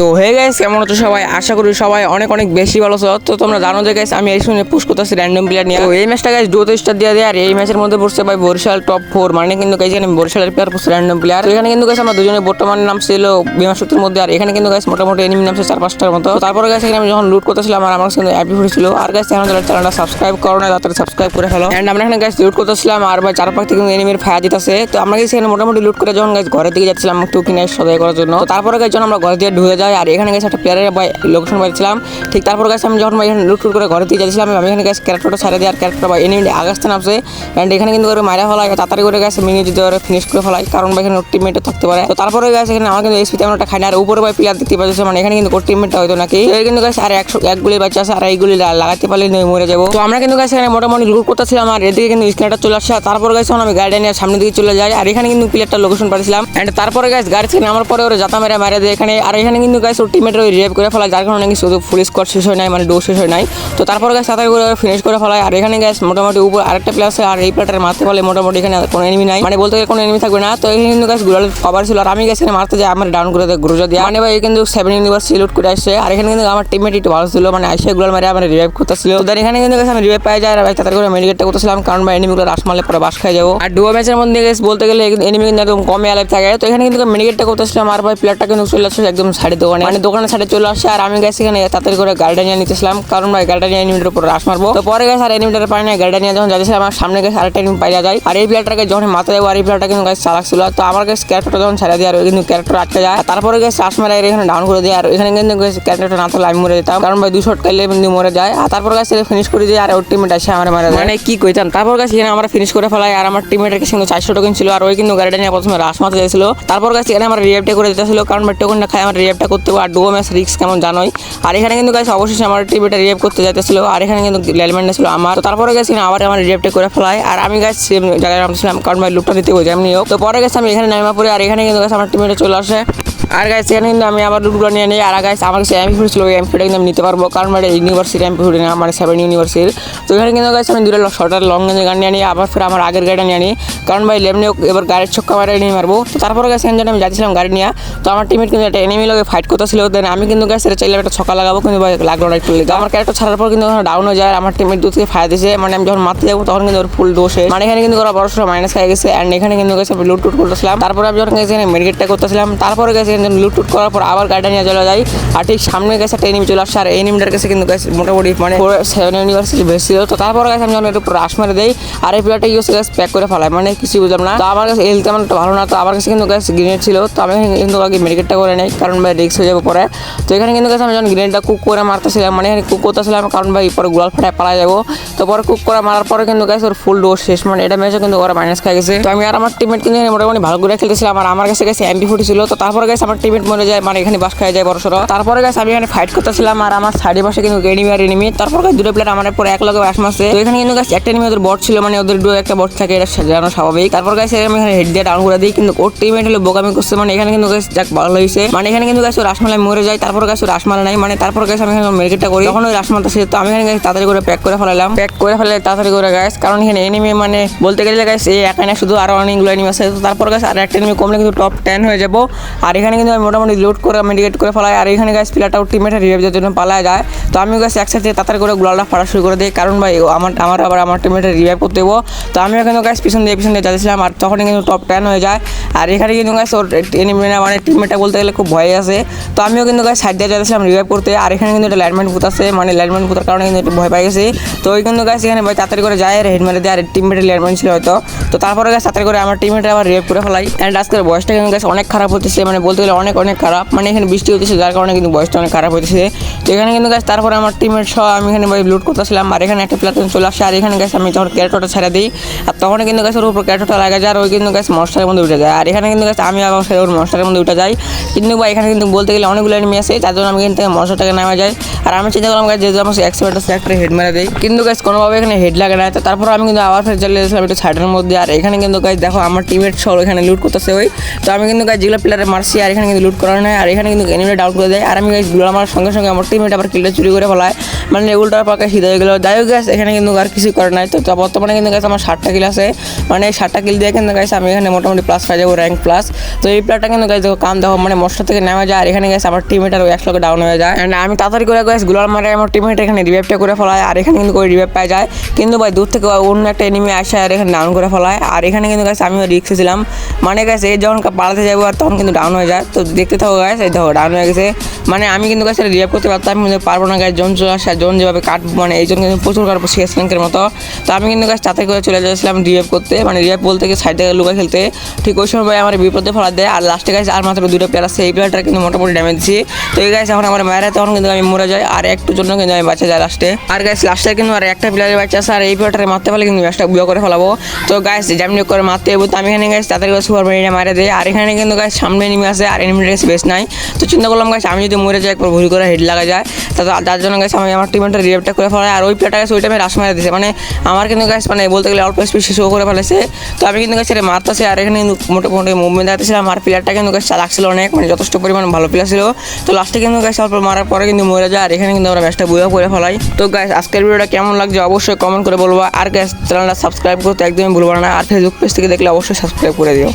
তো হয়ে গেছে কেমন হচ্ছে সবাই? আশা করি সবাই অনেক অনেক বেশি ভালো আছো। তো তোমরা জানো যে গেছে আমি এই শুনে পুশ করতেছি র্যান্ডম প্লেয়ার নিয়ে। এই ম্যাচটা গাইস দুটো স্টার দিয়ে দেয় আর এই ম্যাচের মধ্যে পড়ছে ভাই বরিশাল টপ ফোর মানে কিন্তু গাইস এখানে বরিশালের প্লেয়ার পড়ছে র্যান্ডম প্লেয়ার এখানে কিন্তু গাইস আমরা দুজনে বর্তমানে নাম ছিল বিমা শক্তির মধ্যে। আর এখানে কিন্তু গাইস মোটামুটি এনিমি নামছে চার পাঁচটার মতো। তারপরে গাইস এখানে আমি যখন লুট করতেছিলাম আর আমার কিন্তু অ্যাপি ফুটেছিল আর গাইস এখন চ্যানেলটা সাবস্ক্রাইব করো না তাড়াতাড়ি সাবস্ক্রাইব করে ফেলো। এন্ড আমরা এখানে গাইস লুট করতেছিলাম। আর ভাই চার পাঁচ থেকে এনিমির ফায়া দিতেছে। তো আমরা গাইস এখানে মোটামুটি লুট করে যখন গাইস ঘরের দিকে যাচ্ছিলাম একটু কিনে সদাই করার জন্য। তারপরে গাইস যখন আমরা ঘরে দিয়ে ঢুকে যাই আর এখানে গেছে একটা প্লেয়ারের লোকেশন পাইছিলাম ঠিক তারপর গেছে আমি যখন এখানে লুট করে ঘরে দিয়ে যাচ্ছিলাম, আমি এখানে গেছে ক্যারেক্টারটা ছাড়ে দিই আর ক্যারেক্টার ভাই এনিমি আগাস্তে নামছে। অ্যান্ড এখানে কিন্তু করে মারা ফেলাই তাড়াতাড়ি করে গেছে মিনি যদি ওরা ফিনিশ করে ফেলাই কারণ ভাই এখানে টিমমেটে থাকতে পারে। তো তারপরে গেছে এখানে আমার কিন্তু এসপি তেমন একটা খাই আর উপরে ভাই প্লেয়ার দেখতে পাচ্ছি মানে এখানে কিন্তু টিমমেটটা হয়তো নাকি। এর কিন্তু গেছে আর একশো, এক গুলি বাচ্চা আছে, আর এইগুলি লাগাতে পারলে মরে যাব। তো আমরা কিন্তু গেছে এখানে মোটামুটি লুট করতেছিলাম, আর এদিকে কিন্তু স্ক্যানটা চলে আসছে। তারপর গেছে আমি গাড়ি নিয়ে সামনের দিকে চলে যাই, আর এখানে কিন্তু প্লেয়ারটা লোকেশন পাঠিয়েছিলাম। অ্যান্ড তারপরে গেছে গাড়ি থেকে নামার পরে ওরা জাতা মেরে মারে দেয় এখানে। আর এখানে কিন্তু গাছ ওর টিমের ওই রেপ করে ফেলায়, যার কারণে নাকি শুধু ফুল স্কোর শেষ হয় নাই মানে ডো শেষ হয় নাই। তো তারপর গাছ তাড়াতাড়ি করে ফিনিশ করে ফেলায়। আর এখানে গ্যাস মোটামুটি উপর আরেকটা প্লেয়ার আছে, আর এই প্লেয়ারটার মারতে পারলে মোটামুটি এখানে কোনো এনিমি নাই। মানে বলতে গেলে কোনো এনিমি থাকবে না। তো এখানে কিন্তু গাছ গুলাল কভার ছিল। আর আমি গেছি এখানে মারতে যাই, আমার ডাউন করে দেয় গ্রুজা দিয়ে। মানে ভাই কিন্তু সেভেন ইউনিভার্স সিলুট করে আসছে। আর এখানে কিন্তু আমার টিমমেট একটু ভালো ছিল মানে আইসে গুলাল মারে, আমার রিভাইভ করতেছিল। তো এখানে কিন্তু গেছে আমি রিভাইভ পাই যায় আর ভাই, তাড়াতাড়ি করে মেডিকেটটা করতেছিলাম। কারণ ভাই এনিমিগুলো রাস মারলে পরে বাস খাই যাব। আর ডুয়ো ম্যাচের মধ্যে গেছে বলতে গেলে এনিমি কিন্তু একদম কমে আলাইভ থাকে। তো এখানে কিন্তু মেডিকেটটা করতেছিলাম, আর ভাই প্লেয়ারটা কিন্তু চলে আসছে একদম সাইডের দোকানে মানে দোকানের সাইডে চলে আসছে আর আমি গেছি এখানে তাড়াতাড়ি করে গাড়িটা নিয়ে নিতেছিলাম। কারণ ভাই গাড়িটা নিয়ে এনিমিটার উপর রাস মারবো। তো পরে গেছে আর এনিমিটার পাই না গাড়িটা নিয়ে যখন যাচ্ছিলাম, আমার সামনে গেছে আরেকটা এনিমি পাইয়া যায়। আর এই প্লেয়ারটাকে যখন মাথা দেবো আর এই প্লেয়ারটা কিন্তু গাছ চালাক ছিল। তো আমার কাছে ক্যারেক্টারটা যখন ছেড়ে দিয়ে, আর কিন্তু ক্যারেক্টার আটকে যায়। তারপরে গেছে চাষ মারা এখানে ডাউন করে দেয়। আর এখানে কিন্তু ক্যারেক্টারটা না থাকলে আমি মরে যেতাম। কারণ ভাই দুশো কাইলে কিন্তু মরে যায়। আর তারপর কাছে ফিনিশ করে দিয়ে, আর ওর টিমমেট আসে আমার মারা মানে কি কইতাম? তারপর গাছ এখানে আমরা ফিনিশ করে ফেলাই আর আমার টিমমেটের কাছে কিন্তু চারশো টোকেন ছিল। আর ওই কিন্তু গাড়িটা নিয়ে প্রথমে রাস মারতে যাচ্ছিল তারপর গাছ এখানে আমরা রিয়েপটা করে দিতেছিল। কারণ টোকেনটা খাই আমার রিয়েপটা করতে আর ডুবো ম্যাচ রিক্স কেমন জানোই। আর এখানে কিন্তু গাছ অবশ্যই আমার টিমমেটা রিয়েপ করতে যাইতেছিল, আর এখানে কিন্তু লেলমেন্টে ছিল আমার। তো তারপরে গেছি আবার আমার রিয়েপটা করে ফেলাই, আর আমি গাছ সেম জায়গায় নামছিলাম, কারণ ভাই লুকটা দিতে হয়েছে এমনি হোক তো পরে গেছে আমি এখানে নামা পড়ে আর এখানে কিন্তু গাছ আমার টিমমেটে চলে আসে। আর গাইস এখানে কিন্তু আমি আবার লুটগুলো নিয়ে নিই, আর গাইস আমার কাছে এমপি ফুড ছিল, ওই এমপিটা কিন্তু আমি নিতে পারব, কারণ মানে ইউনিভার্সিটি এমপি ফুড না মানে সেভেন ইউনিভার্সিটির তো এখানে কিন্তু গাইস আমি দুটো শর্টার লং রেঞ্জের গান নিয়ে নিই, আবার ফের আমার আগের গাড়িটা নিয়ে নিই, কারণ ভাই লেমনি এবার গাড়ির ছক্কা মারে নিয়ে মারবো। তো তারপরে গাছ এখানে আমি যাচ্ছিলাম গাড়ি নিয়ে, তো আমার টিমের কিন্তু একটা এনিমি লোকে ফাইট করতেছিল দেন আমি কিন্তু গাছ এটা চাইলে একটা ছকা লাগাবো, কিন্তু লাগল না একটু আমার ক্যারেক্টার ছাড়ার পর কিন্তু ডাউন হয়ে যায় আমার টিমের দু থেকে ফায়ার দিয়েছে মানে আমি যখন মারতে যাব তখন কিন্তু ওর ফুল দোষে মানে এখানে কিন্তু ওরা বড় সড়ো মাইনাস খাই গেছে অ্যান্ড এখানে কিন্তু গেছে লুট টুট করতেছিলাম। তারপরে আমি যখন গেছি এখানে মেডিকেটটা করতেছিলাম, তারপরে গেছে লুট টুট করার পর আবার গাড়িটা নিয়ে চলে যাই। আর ঠিক সামনে গেছে একটা এনিমি চলে আসছে, আর এনিমিটার কাছে কিন্তু গেছে মোটামুটি মানে সেভেন ইউনিভার্সিটি বেশি ছিল। তো তারপরে গেছে আমি যখন একটু রাশ মেরে দেই, আর এই প্লেয়ারটা ইউজ গেছে প্যাক করে ফেলায় মানে কিছু বুঝলাম না। তো আমার কাছে হেলথ তেমন ভালো না, তো আমার কাছে কিন্তু গেছে গ্রেনেড ছিল। তো আমি কিন্তু আগে মেডিকেটটা করে নেই, কারণ রিক্স হয়ে যাব পরে। তো এখানে কিন্তু আমি যখন গ্রেনেডটা কুক করে মারতেছিলাম মানে এখানে কুক করতেছিলাম, কারণ ভাই পরে গোলাল ফাটায় পালা যাব। তো পরে কুক করে, মারার পরে কিন্তু গেছে ওর ফুল ডোজ শেষ মানে এটা ম্যাচে কিন্তু ওরা মাইনাস খাই গেছে। তো আমি আর আমার টিমমেট কিন্তু মোটামুটি ভালো করে খেলতেছিলাম, আর আমার কাছে গেছে এমপি ফুটি ছিল। তো তারপরে গেছে আমার টিমমেট মরে যায় মানে এখানে বাস খাই যায় বড় সড়ো। তারপরে গেছে আমি এখানে ফাইট করতেছিলাম, আর আমার সাইডে পাশে কিন্তু এনিমি আর এনিমি তারপর গেছে দুটো প্লেয়ার আমার পরে এক লগে বাস মারছে। তো এখানে কিন্তু গেছে একটা এনিমি ওদের বট ছিল মানে ওদের দু একটা বট থাকে, এটা জানো স্বাভাবিক। তারপর গেছে আমি এখানে হেড দিয়ে ডাউন করে দিই, কিন্তু ওর টিমমেট হলো বোকামি করছে মানে এখানে কিন্তু গেছে যাক ভালো হয়েছে মানে এখানে কিন্তু গেছে রাসমালাই মরে যায়, তারপর গেছে রাসমালা নাই মানে তারপর গেছে আমি এখানে মেডিকেটটা করি। তখন ওই রাসমালটা ছিল, তো আমি এখানে গেছে তাড়াতাড়ি করে প্যাক করে ফেলালাম প্যাক করে ফেলে তাড়াতাড়ি করে গাছ কারণ এখানে এনিমি মানে বলতে গেলে গাছ এই একা না, শুধু আরও অনেকগুলো এনিমি আছে। তো তারপর গাছ আর একটা এনিমি কমলে কিন্তু টপ টেন হয়ে যাব। আর এখানে কিন্তু আমি মোটামুটি লোড করে মেডিকেট করে ফেলাই। আর এখানে গাছ প্লেয়ারটাও টিমেটের রিভাইভের জন্য পালায় যায়। তো আমি গাছ একসাথে তাড়াতাড়ি করে গোলালটা ফাড়া শুরু করে দিই। কারণ ভাই আমার আমার আবার আমার টিমেটের রিভাইভ করতে দেবো তো আমি কিন্তু গাছ পিছন দিয়ে পিছন দিয়ে যাচ্ছিলাম। আর তখনই কিন্তু টপ টেন হয়ে যায়। আর এখানে কিন্তু গাছ ওর এনিমি মানে টিমমেটটা বলতে গেলে খুব ভয় আছে। তো আমিও কিন্তু গাছ সাইড দিয়ে যাচ্ছিলাম রিভাইভ করতে। আর এখানে কিন্তু একটা ল্যান্ডমাইন বুথ আছে মানে ল্যান্ডমাইন বুথার কারণে কিন্তু একটু ভয় পাই গেছি। তো ওই কিন্তু গাছ এখানে ভাই তাড়াতাড়ি করে যায় আর হেড মেরে দেয়, আর টিমমেটের ল্যান্ডমাইন ছিল হয়তো। তো তারপরে গাছ তাড়াতাড়ি করে আমার টিমমেটে আবার রিভাইভ করে ফেলাই। অ্যান্ড আজকের বয়সটা কিন্তু গাছ অনেক খারাপ হতেছে মানে বলতে গেলে অনেক অনেক খারাপ। মানে এখানে বৃষ্টি হতেছে যার কারণে কিন্তু বয়সটা অনেক খারাপ হতেছে তো এখানে কিন্তু গাছ তারপরে আমার টিমের সহ আমি এখানে ভাই লুট করতেছিলাম, আর এখানে একটা প্লেয়ার চলে আসে আর এখানে গাছ আমি যখন ক্যারেক্টারটা ছেড়ে দিই, আর তখন কিন্তু গাছের উপর ক্যারেক্টারটা লাগা যায়, আর ওই কিন্তু গাছ মনস্টারের মধ্যে উঠে যায়। আর এখানে কিন্তু গাছ আমি আবার ওর মনস্টারের মধ্যে উঠে যাই। কিন্তু ভাই এখানে কিন্তু বলতে গেলে অনেকগুলো এনিমি আছে তার জন্য আমি এখান থেকে মনস্টারটাকে নামা যায়। আর আমি চিন্তা করলাম গাছ যেহেতু আমার একশো স্যাক্টরে হেড মারা দেয়, কিন্তু গাছ কোনোভাবে এখানে হেড লাগে না। তো তারপর আমি কিন্তু আবার ফের চলে এসেছিলাম একটু সাইডের মধ্যে। আর এখানে কিন্তু গাছ দেখো, আমার টিমের সব এখানে লুট করতেছে ওই। তো আমি কিন্তু গাছ যেগুলো প্লেয়ারে মারছি, আর এখানে কিন্তু লুট করা নেয় আর এখানে কিন্তু এনিমিটা ডাউন করে দেয়। আর আমি গাছগুলো আমার সঙ্গে সঙ্গে আমার টিমেট আবার কিলটা চুরি করে ফেলায়। মানে উল্টার পাকা সিধা হয়ে গেলো যাই হোক গ্যাস এখানে কিন্তু আর কিছু করে নাই। তো বর্তমানে কিন্তু গ্যাস আমার ষাটটা কিল আছে। মানে এই ষাটটা কিল দিয়ে কিন্তু গ্যাস আমি এখানে মোটামুটি প্লাস পাই যাব র্যাঙ্ক প্লাস তো এই প্লেয়ারটা কিন্তু গ্যাস কাম দেখো মানে মশলা থেকে নেওয়া যায়। আর এখানে গেছে আমার টিমেটার একশো ডাউন হয়ে যায়। And আমি তাড়াতাড়ি করে গ্যাসগুলার মারে আমার টিমেট এখানে রিভাইভটা করে ফেলায়। আর এখানে কিন্তু করে রিভাইভ পাওয়া যায়। কিন্তু ভাই দূর থেকে অন্য একটা এনিমি আসে আর এখানে ডাউন করে ফেলায়। আর এখানে কিন্তু গ্যাস আমিও রিক্সে ছিলাম। মানে গেছে এই যখন পালাতে যাব আর তখন কিন্তু ডাউন হয়ে যায়। তো দেখতে থাকো গ্যাস এই দেখো ডাউন হয়ে গেছে। মানে আমি কিন্তু গ্যাস রিভাইভ করতে পারতাম, কিন্তু পারব না গ্যাস জন চলে আসে জন যেভাবে কাটবো মানে এই জন্য কিন্তু প্রচুর কাটবো শেষ র্যাঙ্কের মতো। তো আমি কিন্তু গাছ তাতে করে চলে যাচ্ছিলাম রিভাইভ করতে মানে রিভাইভ বলতে গিয়ে সাইড থেকে লুকা খেলতে। ঠিক ওই সময় আমার বিপদে ফলা দেয়, আর লাস্টে গাছ আর মাত্র দুটো প্লেয়ার আছে, এই প্লেয়ারটা কিন্তু মোটামুটি ড্যামেজ দিচ্ছি তো এই গাছ এখন আমার মায়েরা তখন কিন্তু আমি মরে যাই, আর একটু জন্য কিন্তু আমি বাঁচা যাই লাস্টে আর গাছ লাস্টে কিন্তু আর একটা প্লেয়ারের বাচ্চা আছে, আর এই প্লেয়ারটাকে মারতে পারলে কিন্তু ম্যাচটা বুয়া করে ফেলাবো। তো গাছ যেমনি করে মারতে যাব তো আমি এখানে গাছ তাদের সুপার মেরিটা মারে দিই। আর এখানে কিন্তু গাছ সামনে এনিমি আসে আর এনিমিটা বেশ নাই। তো চিন্তা করলাম গাছ আমি যদি মরে যায়, একবার ভুল করে হেড লাগা যায়। তা তো যার জন্য গাছ আমি আমার টিমেন্টটা রিভেপটা করে ফেলাই। আর ওই প্লেয়ারটা গাছ ওই টাইমে রাস মারা দিছে। মানে আমার কিন্তু গাছ মানে বলতে গেলে অল্প স্পিড শো করে ফেলেছে তো আমি কিন্তু গাছ মারতেছি আর এখানে মোটামুটি মুভমেন্ট দেখাচ্ছিলাম আর প্লেয়ারটা কিন্তু গাছ লাগছিল অনেক মানে যথেষ্ট পরিমাণ ভালো প্লেয়ার ছিল। তো লাস্টে কিন্তু গাছ অল্প মারার পরে কিন্তু মরে যায়। আর এখানে কিন্তু আমরা ম্যাচটা বুয়া করে ফেলাই। তো গাছ আজকের ভিডিওটা কেমন লাগছে অবশ্যই কমেন্ট করে বলব। আর গ্যাস চ্যানেলটা সাবস্ক্রাইব করতে একদমই ভুলবো না। আর ফেসবুক পেজ থেকে দেখলে অবশ্যই সাবস্ক্রাইব করে দিও।